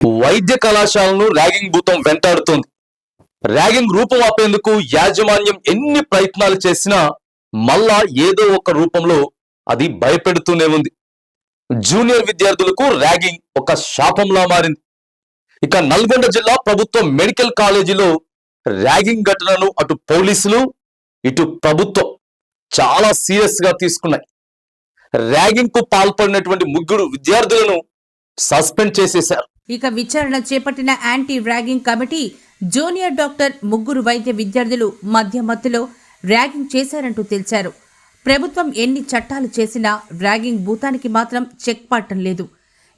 వైద్య కళాశాలను ర్యాగింగ్ భూతం వెంటాడుతోంది. ర్యాగింగ్ రూపం ఆపేందుకు యాజమాన్యం ఎన్ని ప్రయత్నాలు చేసినా మళ్ళా ఏదో ఒక రూపంలో అది భయపెడుతూనే ఉంది. జూనియర్ విద్యార్థులకు ర్యాగింగ్ ఒక శాపంలా మారింది. ఇక నల్గొండ జిల్లా ప్రభుత్వ మెడికల్ కాలేజీలో ర్యాగింగ్ ఘటనను అటు పోలీసులు ఇటు ప్రభుత్వం చాలా సీరియస్గా తీసుకున్నాయి. ర్యాగింగ్కు పాల్పడినటువంటి ముగ్గురు విద్యార్థులను సస్పెండ్ చేసేశారు. ఇక విచారణ చేపట్టిన anti ragging committee junior doctor ముగ్గురు వైద్య విద్యార్థులు మధ్య మత్తులో ర్యాగింగ్ చేశారంటూ తెలిచారు ప్రభుత్వం ఎన్ని చట్టాలు చేసినా ర్యాగింగ్ భూతానికి మాత్రం చెక్ పట్టం లేదు.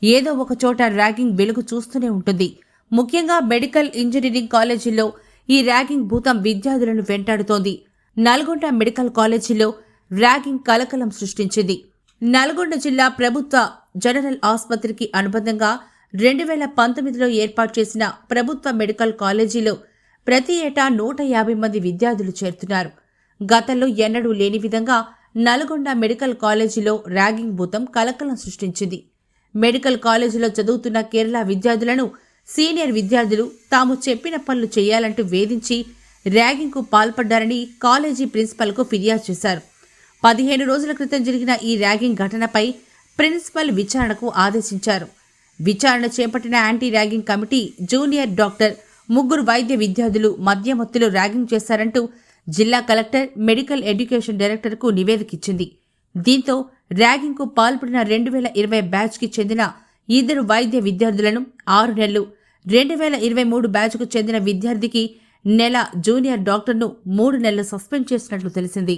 ఏదో ఒక చోట ర్యాగింగ్ వెలుగు చూస్తూనే ఉంటుంది. ముఖ్యంగా మెడికల్ ఇంజనీరింగ్ కాలేజీల్లో ఈ ర్యాగింగ్ భూతం విద్యార్థులను వెంటాడుతోంది. నల్గొండ మెడికల్ కాలేజీలో ర్యాగింగ్ కలకలం సృష్టించింది. నల్గొండ జిల్లా ప్రభుత్వ జనరల్ ఆసుపత్రికి అనుబంధంగా రెండు వేల పంతొమ్మిదిలో ఏర్పాటు చేసిన ప్రభుత్వ మెడికల్ కాలేజీలో ప్రతి ఏటా నూట యాభై మంది విద్యార్థులు చేరుతున్నారు. గతంలో ఎన్నడూ లేని విధంగా నల్గొండ మెడికల్ కాలేజీలో ర్యాగింగ్ భూతం కలకలం సృష్టించింది. మెడికల్ కాలేజీలో చదువుతున్న కేరళ విద్యార్థులను సీనియర్ విద్యార్థులు తాము చెప్పిన పనులు చేయాలంటూ వేధించి ర్యాగింగ్కు పాల్పడ్డారని కాలేజీ ప్రిన్సిపల్కు ఫిర్యాదు చేశారు. పదిహేను రోజుల క్రితం జరిగిన ఈ ర్యాగింగ్ ఘటనపై ప్రిన్సిపల్ విచారణకు ఆదేశించారు. విచారణ చేపట్టిన anti ragging committee junior doctor ముగ్గురు వైద్య విద్యార్థులు మద్యమత్తులు ర్యాగింగ్ చేశారంటూ జిల్లా కలెక్టర్ మెడికల్ ఎడ్యుకేషన్ డైరెక్టర్కు నివేదిక ఇచ్చింది దీంతో ర్యాగింగ్కు పాల్పడిన రెండు వేల ఇరవై బ్యాచ్కి చెందిన ఇద్దరు వైద్య విద్యార్థులను ఆరు నెలలు రెండు వేల ఇరవై మూడు బ్యాచ్కు చెందిన విద్యార్థికి నెల జూనియర్ డాక్టర్ను మూడు నెలలు సస్పెండ్ చేసినట్లు తెలిసింది.